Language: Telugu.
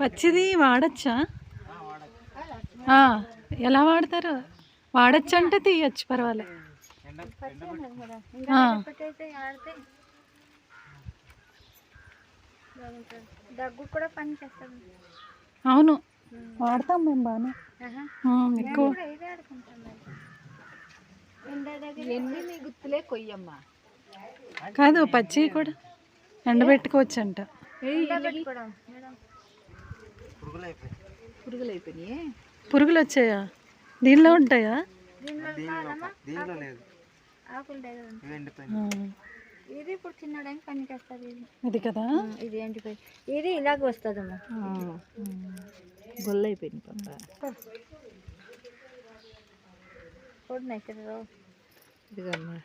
పచ్చిది వాడచ్చా? ఆ, ఎలా వాడతారు? వాడచ్చు అంటే తీయచ్చు పర్వాలే. ఆ, ఒకటైతే ఆడితే బాగుంటుంది దగ్గు కూడా పని చేస్తుంది. అవును. వాడతాం మేము బాగానే ఎక్కువ ఎన్ని మీ గుర్తులే కొయ్యమ్మా. కాదు పచ్చి కూడా. ఎండబెట్టుకోవచ్చు అంట ఎండ పెట్టుకోవడం మేడం పురుగులు అయిపోయినాయి పురుగులు వచ్చాయా దీనిలో ఉంటాయా. ఇది ఇప్పుడు తినడానికి పనికి వస్తుంది ఇది. ఇది కదా? ఇది ఎండిపోయి ఇది ఇలాగ వస్తుందమ్మా. గొల్ల అయిపోయింది పాప. ఇదిగమ్మా